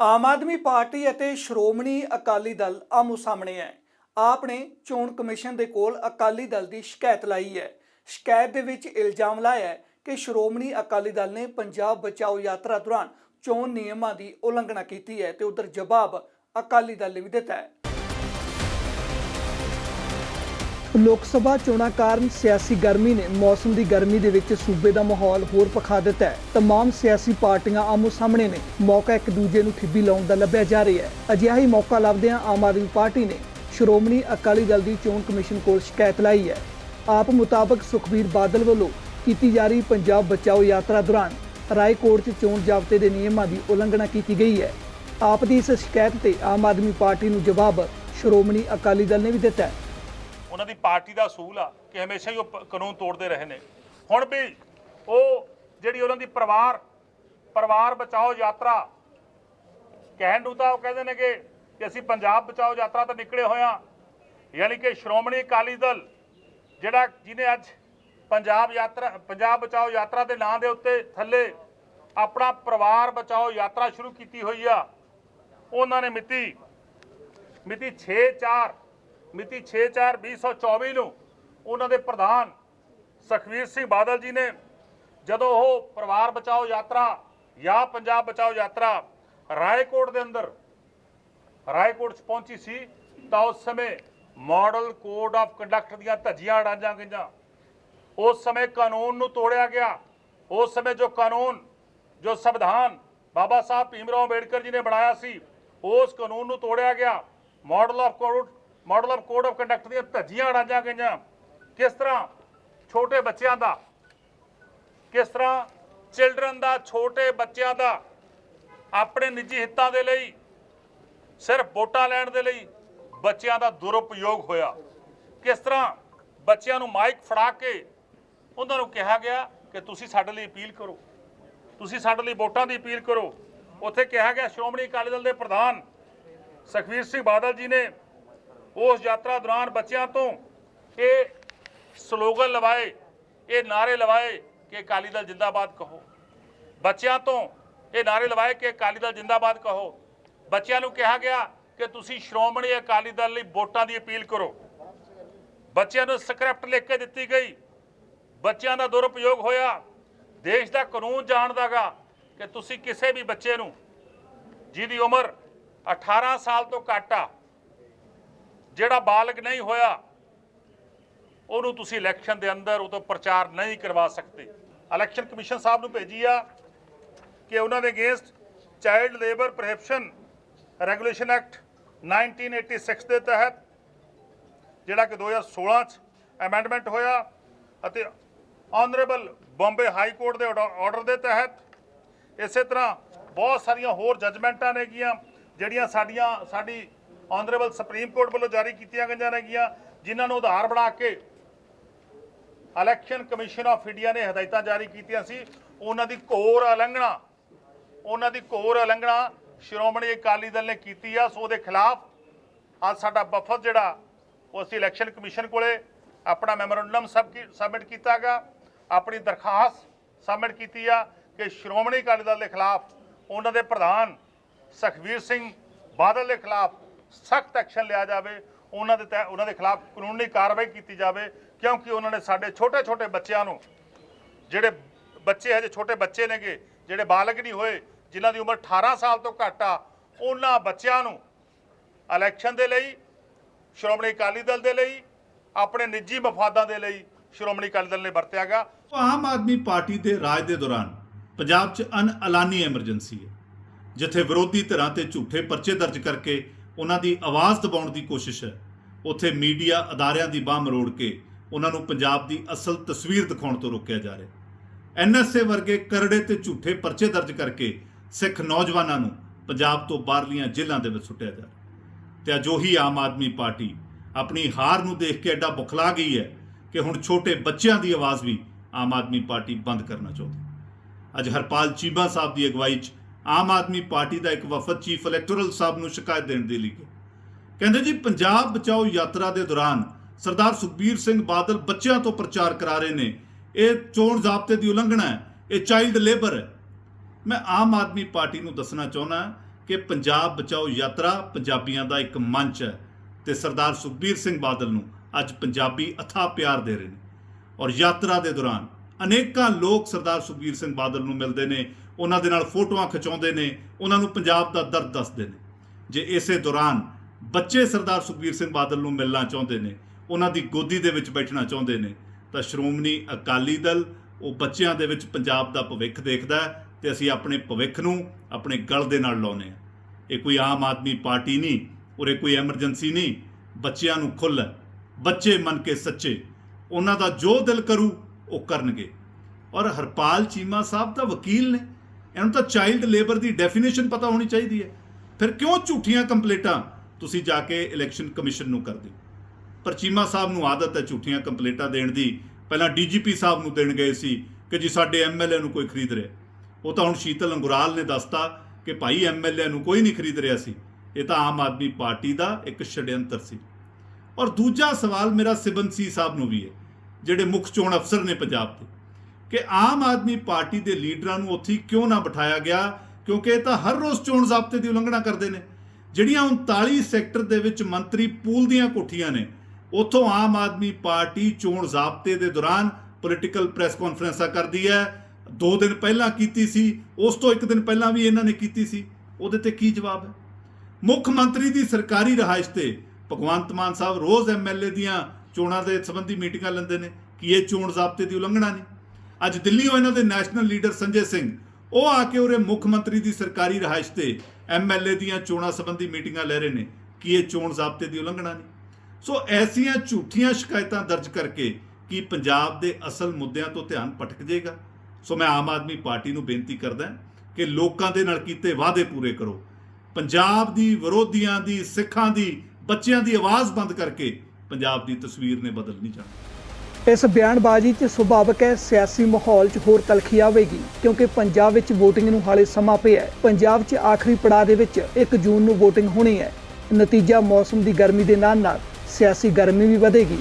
Aam Aadmi party ਅਤੇ ਸ਼੍ਰੋਮਣੀ ਅਕਾਲੀ ਦਲ ਆਮੋ ਸਾਹਮਣੇ ਹੈ। ਆਪ ਨੇ ਚੋਣ ਕਮਿਸ਼ਨ ਦੇ ਕੋਲ ਅਕਾਲੀ ਦਲ ਦੀ ਸ਼ਿਕਾਇਤ ਲਾਈ ਹੈ। ਸ਼ਿਕਾਇਤ ਦੇ ਵਿੱਚ ਇਲਜ਼ਾਮ ਲਾਇਆ ਹੈ ਕਿ ਸ਼੍ਰੋਮਣੀ ਅਕਾਲੀ ਦਲ ਨੇ ਪੰਜਾਬ ਬਚਾਓ ਯਾਤਰਾ ਦੌਰਾਨ ਚੋਣ ਨਿਯਮਾਂ ਦੀ ਉਲੰਘਣਾ ਕੀਤੀ ਹੈ ਤੇ ਉਧਰ ਜਵਾਬ ਅਕਾਲੀ ਦਲ ਨੇ ਵੀ ਦਿੱਤਾ ਹੈ। ਲੋਕ ਸਭਾ ਚੋਣਾਂ ਕਾਰਨ ਸਿਆਸੀ ਗਰਮੀ ਨੇ ਮੌਸਮ ਦੀ ਗਰਮੀ ਦੇ ਵਿੱਚ ਸੂਬੇ ਦਾ ਮਾਹੌਲ ਹੋਰ ਪਖਾ ਦਿੱਤਾ ਹੈ तमाम ਸਿਆਸੀ ਪਾਰਟੀਆਂ ਆਮੋ ਸਾਹਮਣੇ ਨੇ ਮੌਕਾ ਇੱਕ ਦੂਜੇ ਨੂੰ ਠਿੱਬੀ ਲਾਉਣ ਦਾ ਲੱਭਿਆ ਜਾ ਰਿਹਾ ਹੈ ਅਜਿਹਾ ਹੀ ਮੌਕਾ ਲੱਭਦਿਆਂ ਆਮ ਆਦਮੀ ਪਾਰਟੀ ਨੇ ਸ਼੍ਰੋਮਣੀ ਅਕਾਲੀ ਦਲ ਦੀ ਚੋਣ ਕਮਿਸ਼ਨ ਕੋਲ ਸ਼ਿਕਾਇਤ ਲਾਈ ਹੈ ਆਪ ਮੁਤਾਬਕ ਸੁਖਬੀਰ ਬਾਦਲ ਵੱਲੋਂ ਕੀਤੀ ਜਾ ਰਹੀ ਪੰਜਾਬ ਬਚਾਓ ਯਾਤਰਾ ਦੌਰਾਨ ਰਾਏਕੋਟ 'ਚ ਚੋਣ ਜ਼ਾਬਤੇ ਦੇ ਨਿਯਮਾਂ ਦੀ ਉਲੰਘਣਾ ਕੀਤੀ ਗਈ ਹੈ ਆਪ ਦੀ ਇਸ ਸ਼ਿਕਾਇਤ ਤੇ ਆਮ ਆਦਮੀ ਪਾਰਟੀ ਨੂੰ ਜਵਾਬ ਸ਼੍ਰੋਮਣੀ ਅਕਾਲੀ ਦਲ ਨੇ ਵੀ ਦਿੱਤਾ ਹੈ ਉਹਨਾਂ ਦੀ ਪਾਰਟੀ ਦਾ ਅਸੂਲ ਆ ਕਿ ਹਮੇਸ਼ਾ ਹੀ ਉਹ ਪ- ਕਾਨੂੰਨ ਤੋੜਦੇ ਰਹੇ ਨੇ। ਹੁਣ ਵੀ ਉਹ ਜਿਹੜੀ ਉਹਨਾਂ ਦੀ ਪਰਿਵਾਰ ਪਰਿਵਾਰ ਬਚਾਓ ਯਾਤਰਾ, ਕਹਿਣ ਨੂੰ ਤਾਂ ਉਹ ਕਹਿੰਦੇ ਨੇ ਕਿ ਅਸੀਂ ਪੰਜਾਬ ਬਚਾਓ ਯਾਤਰਾ ਤੋਂ ਨਿਕਲੇ ਹੋਏ ਹਾਂ, ਯਾਨੀ ਕਿ ਸ਼੍ਰੋਮਣੀ ਅਕਾਲੀ ਦਲ ਜਿਹੜਾ ਜਿਹਨੇ ਅੱਜ ਪੰਜਾਬ ਯਾਤਰਾ, ਪੰਜਾਬ ਬਚਾਓ ਯਾਤਰਾ ਦੇ ਨਾਂ ਦੇ ਉੱਤੇ ਥੱਲੇ ਆਪਣਾ ਪਰਿਵਾਰ ਬਚਾਓ ਯਾਤਰਾ ਸ਼ੁਰੂ ਕੀਤੀ ਹੋਈ ਆ, ਉਹਨਾਂ ਨੇ ਮਿਤੀ ਮਿਤੀ 6/4 ਮਿਤੀ 6/4/2024 ਨੂੰ ਉਹਨਾਂ ਦੇ ਪ੍ਰਧਾਨ ਸੁਖਵੀਰ ਸਿੰਘ ਬਾਦਲ ਜੀ ਨੇ ਜਦੋਂ ਉਹ ਪਰਿਵਾਰ ਬਚਾਓ ਯਾਤਰਾ ਜਾਂ ਪੰਜਾਬ ਬਚਾਓ ਯਾਤਰਾ ਰਾਏਕੋਟ ਦੇ ਅੰਦਰ, ਰਾਏਕੋਟ 'ਚ ਪਹੁੰਚੀ ਸੀ, ਤਾਂ ਉਸ ਸਮੇਂ ਮਾਡਲ ਕੋਡ ਆਫ ਕੰਡਕਟ ਦੀਆਂ ਧੱਜੀਆਂ ਅੜਾਈਆਂ ਗਈਆਂ। ਉਸ ਸਮੇਂ ਕਾਨੂੰਨ ਨੂੰ ਤੋੜਿਆ ਗਿਆ। ਉਸ ਸਮੇਂ ਜੋ ਕਾਨੂੰਨ, ਜੋ ਸੰਵਿਧਾਨ ਬਾਬਾ ਸਾਹਿਬ ਭੀਮ ਰਾਓ ਅੰਬੇਡਕਰ ਜੀ ਨੇ ਬਣਾਇਆ ਸੀ, ਉਸ ਕਾਨੂੰਨ ਨੂੰ ਤੋੜਿਆ ਗਿਆ। Model of code model of code of conduct ਦੀਆਂ ਧੱਜੀਆਂ ਅੜਾਈਆਂ ਗਈਆਂ। ਕਿਸ ਤਰ੍ਹਾਂ ਛੋਟੇ ਬੱਚਿਆਂ ਦਾ? ਕਿਸ ਤਰ੍ਹਾਂ ਚਿਲਡਰਨ ਦਾ, ਛੋਟੇ ਬੱਚਿਆਂ ਦਾ? ਆਪਣੇ ਨਿੱਜੀ ਹਿੱਤਾਂ ਦੇ ਲਈ, ਸਿਰਫ ਵੋਟਾਂ ਲੈਣ ਦੇ ਲਈ ਬੱਚਿਆਂ ਦਾ ਦੁਰਉਪਯੋਗ ਹੋਇਆ। ਕਿਸ ਤਰ੍ਹਾਂ ਬੱਚਿਆਂ ਨੂੰ ਮਾਈਕ ਫੜਾ ਕੇ ਉਹਨਾਂ ਨੂੰ ਕਿਹਾ ਗਿਆ ਕਿ ਤੁਸੀਂ ਸਾਡੇ ਲਈ ਅਪੀਲ ਕਰੋ। ਤੁਸੀਂ ਸਾਡੇ ਲਈ ਵੋਟਾਂ ਦੀ ਅਪੀਲ ਕਰੋ। ਉੱਥੇ ਕਿਹਾ ਗਿਆ, ਸ਼੍ਰੋਮਣੀ ਅਕਾਲੀ ਦਲ ਦੇ ਪ੍ਰਧਾਨ ਸੁਖਵੀਰ ਸਿੰਘ ਬਾਦਲ ਜੀ ਨੇ ਉਸ ਯਾਤਰਾ ਦੌਰਾਨ ਬੱਚਿਆਂ ਤੋਂ ਇਹ ਸਲੋਗਨ ਲਵਾਏ, ਇਹ ਨਾਰੇ ਲਵਾਏ ਕਿ ਅਕਾਲੀ ਦਲ ਜਿੰਦਾਬਾਦ ਕਹੋ। ਬੱਚਿਆਂ ਤੋਂ ਇਹ ਨਾਰੇ ਲਵਾਏ ਕਿ ਅਕਾਲੀ ਦਲ ਜਿੰਦਾਬਾਦ ਕਹੋ। ਬੱਚਿਆਂ ਨੂੰ ਕਿਹਾ ਗਿਆ ਕਿ ਤੁਸੀਂ ਸ਼੍ਰੋਮਣੀ ਅਕਾਲੀ ਦਲ ਲਈ ਵੋਟਾਂ ਦੀ ਅਪੀਲ ਕਰੋ। ਬੱਚਿਆਂ ਨੂੰ ਸਕ੍ਰਿਪਟ ਲਿਖ ਕੇ ਦਿੱਤੀ ਗਈ। ਬੱਚਿਆਂ ਦਾ ਦੁਰਉਪਯੋਗ ਹੋਇਆ। ਦੇਸ਼ ਦਾ ਕਾਨੂੰਨ ਜਾਣਦਾਗਾ ਕਿ ਤੁਸੀਂ ਕਿਸੇ ਵੀ ਬੱਚੇ ਨੂੰ, ਜਿਹਦੀ ਉਮਰ 18 ਸਾਲ ਤੋਂ ਘੱਟ ਆ ਜਿਹੜਾ ਬਾਲਗ ਨਹੀਂ ਹੋਇਆ, ਉਹਨੂੰ ਤੁਸੀਂ ਇਲੈਕਸ਼ਨ ਦੇ ਅੰਦਰ ਉਹ ਤੋਂ ਪ੍ਰਚਾਰ ਨਹੀਂ ਕਰਵਾ ਸਕਦੇ। ਇਲੈਕਸ਼ਨ ਕਮਿਸ਼ਨ ਸਾਹਿਬ ਨੂੰ ਭੇਜੀ ਆ ਕਿ ਉਹਨਾਂ ਦੇ against child labour prohibition regulation act 1986 ਦੇ ਤਹਿਤ ਜਿਹੜਾ ਕਿ 2016 ਚ ਅਮੈਂਡਮੈਂਟ ਹੋਇਆ ਅਤੇ ਆਨਰੇਬਲ ਬੰਬੇ ਹਾਈ ਕੋਰਟ ਦੇ ਆਰਡਰ ਦੇ ਤਹਿਤ ਇਸੇ ਤਰ੍ਹਾਂ ਬਹੁਤ ਸਾਰੀਆਂ ਹੋਰ ਜਜਮੈਂਟਾਂ ਨੇਗੀਆਂ ਜਿਹੜੀਆਂ ਸਾਡੀਆਂ ਸਾਡੀ ਆਨਰੇਬਲ ਸੁਪਰੀਮ ਕੋਰਟ ਵੱਲੋਂ ਜਾਰੀ ਕੀਤੀਆਂ ਗਈਆਂ ਨੇਗੀਆਂ, ਜਿਨ੍ਹਾਂ ਨੂੰ ਆਧਾਰ ਬਣਾ ਕੇ ਇਲੈਕਸ਼ਨ ਕਮਿਸ਼ਨ ਆਫ ਇੰਡੀਆ ਨੇ ਹਦਾਇਤਾਂ ਜਾਰੀ ਕੀਤੀਆਂ ਸੀ। ਉਹਨਾਂ ਦੀ ਘੋਰ ਉਲੰਘਣਾ, ਉਹਨਾਂ ਦੀ ਘੋਰ ਉਲੰਘਣਾ ਸ਼੍ਰੋਮਣੀ ਅਕਾਲੀ ਦਲ ਨੇ ਕੀਤੀ ਆ, ਸੋ ਉਹਦੇ ਖਿਲਾਫ ਅੱਜ ਸਾਡਾ ਵਫਦ ਜਿਹੜਾ, ਉਹ ਅਸੀਂ ਇਲੈਕਸ਼ਨ ਕਮਿਸ਼ਨ ਕੋਲੇ ਆਪਣਾ ਮੈਮੋਰੰਡਮ ਸਬ ਸਬਮਿਟ ਕੀਤਾਗਾ ਆਪਣੀ ਦਰਖਾਸਤ ਸਬਮਿਟ ਕੀਤੀ ਆ ਕਿ ਸ਼੍ਰੋਮਣੀ ਅਕਾਲੀ ਦਲ ਦੇ ਖਿਲਾਫ ਉਹਨਾਂ ਦੇ ਪ੍ਰਧਾਨ ਸੁਖਵੀਰ ਸਿੰਘ ਬਾਦਲ ਦੇ ਖਿਲਾਫ ਸਖਤ ਐਕਸ਼ਨ ਲਿਆ ਜਾਵੇ, ਉਹਨਾਂ ਦੇ ਤਹਿ- ਉਹਨਾਂ ਦੇ ਖਿਲਾਫ ਕਾਨੂੰਨੀ ਕਾਰਵਾਈ ਕੀਤੀ ਜਾਵੇ, ਕਿਉਂਕਿ ਉਹਨਾਂ ਨੇ ਸਾਡੇ ਛੋਟੇ ਛੋਟੇ ਬੱਚਿਆਂ ਨੂੰ, ਜਿਹੜੇ ਬੱਚੇ ਹਜੇ ਛੋਟੇ ਬੱਚੇ ਨੇਗੇ, ਜਿਹੜੇ ਬਾਲਗ ਨਹੀਂ ਹੋਏ, ਜਿਨ੍ਹਾਂ ਦੀ ਉਮਰ 18 ਸਾਲ ਤੋਂ ਘੱਟ ਆ, ਉਹਨਾਂ ਬੱਚਿਆਂ ਨੂੰ ਇਲੈਕਸ਼ਨ ਦੇ ਲਈ, ਸ਼੍ਰੋਮਣੀ ਅਕਾਲੀ ਦਲ ਦੇ ਲਈ, ਆਪਣੇ ਨਿੱਜੀ ਮਫਾਦਾਂ ਦੇ ਲਈ ਸ਼੍ਰੋਮਣੀ ਅਕਾਲੀ ਦਲ ਨੇ ਵਰਤਿਆ ਗਾ। ਆਮ ਆਦਮੀ ਪਾਰਟੀ ਦੇ ਰਾਜ ਦੇ ਦੌਰਾਨ ਪੰਜਾਬ 'ਚ ਅਨ ਐਲਾਨੀ ਐਮਰਜੈਂਸੀ ਹੈ, ਜਿੱਥੇ ਵਿਰੋਧੀ ਧਿਰਾਂ ਤੇ ਝੂਠੇ ਪਰਚੇ ਦਰਜ ਕਰਕੇ ਉਹਨਾਂ ਦੀ ਆਵਾਜ਼ ਦਬਾਉਣ ਦੀ ਕੋਸ਼ਿਸ਼ ਹੈ। ਉੱਥੇ ਮੀਡੀਆ ਅਦਾਰਿਆਂ ਦੀ ਬਾਹ ਮਰੋੜ ਕੇ ਉਹਨਾਂ ਨੂੰ ਪੰਜਾਬ ਦੀ ਅਸਲ ਤਸਵੀਰ ਦਿਖਾਉਣ ਤੋਂ ਰੋਕਿਆ ਜਾ ਰਿਹਾ ਐਨਐਸਏ ਵਰਗੇ ਕਰੜੇ ਤੇ ਝੂਠੇ ਪਰਚੇ ਦਰਜ ਕਰਕੇ ਸਿੱਖ ਨੌਜਵਾਨਾਂ ਨੂੰ ਪੰਜਾਬ ਤੋਂ ਬਾਹਰਲੀਆਂ ਜੇਲ੍ਹਾਂ ਦੇ ਵਿੱਚ ਸੁੱਟਿਆ ਜਾ ਰਿਹਾ ਤੇ ਅਜੋਹੀ ਆਮ ਆਦਮੀ ਪਾਰਟੀ ਆਪਣੀ ਹਾਰ ਨੂੰ ਦੇਖ ਕੇ ਐਡਾ ਬੁਖਲਾ ਗਈ ਹੈ ਕਿ ਹੁਣ ਛੋਟੇ ਬੱਚਿਆਂ ਦੀ ਆਵਾਜ਼ ਵੀ ਆਮ ਆਦਮੀ ਪਾਰਟੀ ਬੰਦ ਕਰਨਾ ਚਾਹੁੰਦੀ ਅੱਜ ਹਰਪਾਲ ਚੀਮਾ ਸਾਹਿਬ ਦੀ ਅਗਵਾਈ 'ਚ ਆਮ ਆਦਮੀ ਪਾਰਟੀ ਦਾ ਇੱਕ ਵਫਦ ਚੀਫ ਇਲੈਕਟੋਰਲ ਸਾਹਿਬ ਨੂੰ ਸ਼ਿਕਾਇਤ ਦੇਣ ਦੇ ਲਈ ਗਿਆ ਕਹਿੰਦੇ ਜੀ, ਪੰਜਾਬ ਬਚਾਓ ਯਾਤਰਾ ਦੇ ਦੌਰਾਨ ਸਰਦਾਰ ਸੁਖਬੀਰ ਸਿੰਘ ਬਾਦਲ ਬੱਚਿਆਂ ਤੋਂ ਪ੍ਰਚਾਰ ਕਰਾ ਰਹੇ ਨੇ। ਇਹ ਚੋਣ ਜ਼ਾਬਤੇ ਦੀ ਉਲੰਘਣਾ ਹੈ, ਇਹ ਚਾਈਲਡ ਲੇਬਰ ਹੈ। ਮੈਂ ਆਮ ਆਦਮੀ ਪਾਰਟੀ ਨੂੰ ਦੱਸਣਾ ਚਾਹੁੰਦਾ ਕਿ ਪੰਜਾਬ ਬਚਾਓ ਯਾਤਰਾ ਪੰਜਾਬੀਆਂ ਦਾ ਇੱਕ ਮੰਚ ਹੈ ਤੇ ਸਰਦਾਰ ਸੁਖਬੀਰ ਸਿੰਘ ਬਾਦਲ ਨੂੰ ਅੱਜ ਪੰਜਾਬੀ ਅਥਾ ਪਿਆਰ ਦੇ ਰਹੇ ਨੇ। ਔਰ ਯਾਤਰਾ ਦੇ ਦੌਰਾਨ ਅਨੇਕਾਂ ਲੋਕ ਸਰਦਾਰ ਸੁਖਬੀਰ ਸਿੰਘ ਬਾਦਲ ਨੂੰ ਮਿਲਦੇ ਨੇ, ਉਹਨਾਂ ਦੇ ਨਾਲ ਫੋਟੋਆਂ ਖਿਚਾਉਂਦੇ ਨੇ, ਉਹਨਾਂ ਨੂੰ ਪੰਜਾਬ ਦਾ ਦਰਦ ਦੱਸਦੇ ਨੇ। ਜੇ ਇਸੇ ਦੌਰਾਨ ਬੱਚੇ ਸਰਦਾਰ ਸੁਖਬੀਰ ਸਿੰਘ ਬਾਦਲ ਨੂੰ ਮਿਲਣਾ ਚਾਹੁੰਦੇ ਨੇ, ਉਹਨਾਂ ਦੀ ਗੋਦੀ ਦੇ ਵਿੱਚ ਬੈਠਣਾ ਚਾਹੁੰਦੇ ਨੇ, ਤਾਂ ਸ਼੍ਰੋਮਣੀ ਅਕਾਲੀ ਦਲ ਉਹ ਬੱਚਿਆਂ ਦੇ ਵਿੱਚ ਪੰਜਾਬ ਦਾ ਭਵਿੱਖ ਦੇਖਦਾ ਹੈ ਤੇ ਅਸੀਂ ਆਪਣੇ ਭਵਿੱਖ ਨੂੰ ਆਪਣੇ ਗਲ ਦੇ ਨਾਲ ਲਾਉਨੇ ਆ ਇਹ ਕੋਈ ਆਮ ਆਦਮੀ ਪਾਰਟੀ ਨਹੀਂ ਉਰੇ ਕੋਈ ਐਮਰਜੈਂਸੀ ਨਹੀਂ, ਬੱਚਿਆਂ ਨੂੰ ਖੁੱਲ੍ਹ ਬੱਚੇ ਮੰਨ ਕੇ ਸੱਚੇ, ਉਹਨਾਂ ਦਾ ਜੋ ਦਿਲ ਕਰੂ ਉਹ ਕਰਨਗੇ। ਔਰ ਹਰਪਾਲ ਚੀਮਾ ਸਾਹਿਬ ਤਾਂ ਵਕੀਲ ਨੇ। ਇਹਨਾਂ ਤਾਂ ਚਾਈਲਡ ਲੇਬਰ ਦੀ ਡੈਫੀਨੇਸ਼ਨ ਪਤਾ ਹੋਣੀ ਚਾਹੀਦੀ ਹੈ। ਫਿਰ ਕਿਉਂ ਝੂਠੀਆਂ ਕੰਪਲੇਂਟਾਂ ਤੁਸੀਂ ਜਾ ਕੇ ਇਲੈਕਸ਼ਨ ਕਮਿਸ਼ਨ ਨੂੰ ਕਰਦੇ? ਹੋ ਪਰ ਚੀਮਾ ਸਾਹਿਬ ਨੂੰ ਆਦਤ ਹੈ ਝੂਠੀਆਂ ਕੰਪਲੇਂਟਾਂ ਦੇਣ ਦੀ। ਪਹਿਲਾਂ ਡੀਜੀਪੀ ਸਾਹਿਬ ਨੂੰ ਦੇਣ ਗਏ ਸੀ ਕਿ ਜੀ ਸਾਡੇ ਐਮਐਲਏ ਨੂੰ ਕੋਈ ਖਰੀਦ ਰਿਹਾ। ਉਹ ਤਾਂ ਹੁਣ ਸ਼ੀਤਲ ਅੰਗੁਰਾਲ ਨੇ ਦੱਸਤਾ ਕਿ ਭਾਈ ਐਮਐਲਏ ਨੂੰ ਕੋਈ ਨਹੀਂ ਖਰੀਦ ਰਿਹਾ ਸੀ। ਇਹ ਤਾਂ ਆਮ ਆਦਮੀ ਪਾਰਟੀ ਦਾ ਇੱਕ ਛੜਯੰਤਰ ਸੀ। ਔਰ ਦੂਜਾ ਸਵਾਲ ਮੇਰਾ ਸਿਬੰਸੀ ਸਾਹਿਬ ਨੂੰ ਵੀ ਹੈ। ਜਿਹੜੇ ਮੁੱਖ ਚੋਣ ਅਫਸਰ ਨੇ ਪੰਜਾਬ ਦੇ, ਕਿ ਆਮ ਆਦਮੀ ਪਾਰਟੀ ਦੇ ਲੀਡਰਾਂ ਨੂੰ ਉੱਥੇ ਕਿਉਂ ਨਾ ਬਿਠਾਇਆ ਗਿਆ? ਕਿਉਂਕਿ ਇਹ ਤਾਂ ਹਰ ਰੋਜ਼ ਚੋਣ ਜ਼ਾਬਤੇ ਦੀ ਉਲੰਘਣਾ ਕਰਦੇ ਨੇ। ਜਿਹੜੀਆਂ 39 ਸੈਕਟਰ ਦੇ ਵਿੱਚ ਮੰਤਰੀ ਪੂਲ ਦੀਆਂ ਕੋਠੀਆਂ ਨੇ, ਉੱਥੋਂ ਆਮ ਆਦਮੀ ਪਾਰਟੀ ਚੋਣ ਜ਼ਾਬਤੇ ਦੇ ਦੌਰਾਨ ਪੋਲੀਟੀਕਲ ਪ੍ਰੈਸ ਕਾਨਫਰੰਸਾਂ ਕਰਦੀ ਹੈ। ਦੋ ਦਿਨ ਪਹਿਲਾਂ ਕੀਤੀ ਸੀ, ਉਸ ਤੋਂ ਇੱਕ ਦਿਨ ਪਹਿਲਾਂ ਵੀ ਇਹਨਾਂ ਨੇ ਕੀਤੀ ਸੀ। ਉਹਦੇ ਤੇ ਕੀ ਜਵਾਬ ਹੈ? ਮੁੱਖ ਮੰਤਰੀ ਦੀ ਸਰਕਾਰੀ ਰਹਾਇਸ਼ ਤੇ ਭਗਵੰਤ ਮਾਨ ਸਾਹਿਬ ਰੋਜ਼ ਐਮਐਲਏ ਦੀਆਂ ਚੋਣਾਂ ਦੇ ਸੰਬੰਧੀ ਮੀਟਿੰਗਾਂ ਲੈਂਦੇ ਨੇ ਕਿ ਇਹ ਚੋਣ ਜ਼ਾਬਤੇ ਦੀ ਉਲੰਘਣਾ ਨੇ। ਅੱਜ ਦਿੱਲੀੋਂ ਇਹਨਾਂ ਦੇ ਨੈਸ਼ਨਲ ਲੀਡਰ ਸੰਜੇ ਸਿੰਘ, ਉਹ ਆ ਕੇ ਉਰੇ ਮੁੱਖ ਮੰਤਰੀ ਦੀ ਸਰਕਾਰੀ ਰਹਾਇਸ਼ ਤੇ ਐਮਐਲਏ ਦੀਆਂ ਚੋਣਾਂ ਸੰਬੰਧੀ ਮੀਟਿੰਗਾਂ ਲੈ ਰਹੇ ਨੇ ਕੀ ਇਹ ਚੋਣ ਜ਼ਾਬਤੇ ਦੀ ਉਲੰਘਣਾ ਨਹੀਂ ਸੋ ਐਸੀਆਂ ਝੂਠੀਆਂ ਸ਼ਿਕਾਇਤਾਂ ਦਰਜ ਕਰਕੇ ਕੀ ਪੰਜਾਬ ਦੇ ਅਸਲ ਮੁੱਦਿਆਂ ਤੋਂ ਧਿਆਨ ਭਟਕ ਜਾਏਗਾ? ਸੋ ਮੈਂ ਆਮ ਆਦਮੀ ਪਾਰਟੀ ਨੂੰ ਬੇਨਤੀ ਕਰਦਾ ਕਿ ਲੋਕਾਂ ਦੇ ਨਾਲ ਕੀਤੇ ਵਾਅਦੇ ਪੂਰੇ ਕਰੋ। ਪੰਜਾਬ ਦੀ ਵਿਰੋਧੀਆਂ ਦੀ, ਸਿੱਖਾਂ ਦੀ, ਬੱਚਿਆਂ ਦੀ ਆਵਾਜ਼ ਬੰਦ ਕਰਕੇ ਪੰਜਾਬ ਦੀ ਤਸਵੀਰ ਨੇ ਬਦਲਣੀ ਚਾਹੀਦੀ ਇਸ ਬਿਆਨਬਾਜ਼ੀ 'ਚ ਸੁਭਾਵਕ ਹੈ, ਸਿਆਸੀ ਮਾਹੌਲ 'ਚ ਹੋਰ ਤਲਖੀ ਆਵੇਗੀ, ਕਿਉਂਕਿ ਪੰਜਾਬ ਵਿੱਚ VOTING ਨੂੰ ਹਾਲੇ ਸਮਾਂ ਪਿਆ ਹੈ। ਪੰਜਾਬ 'ਚ ਆਖਰੀ ਪੜਾਅ ਦੇ ਵਿੱਚ 1 ਜੂਨ ਨੂੰ VOTING ਹੋਣੀ ਹੈ। ਨਤੀਜਾ ਮੌਸਮ ਦੀ ਗਰਮੀ ਦੇ ਨਾਲ ਨਾਲ ਸਿਆਸੀ ਗਰਮੀ ਵੀ ਵਧੇਗੀ।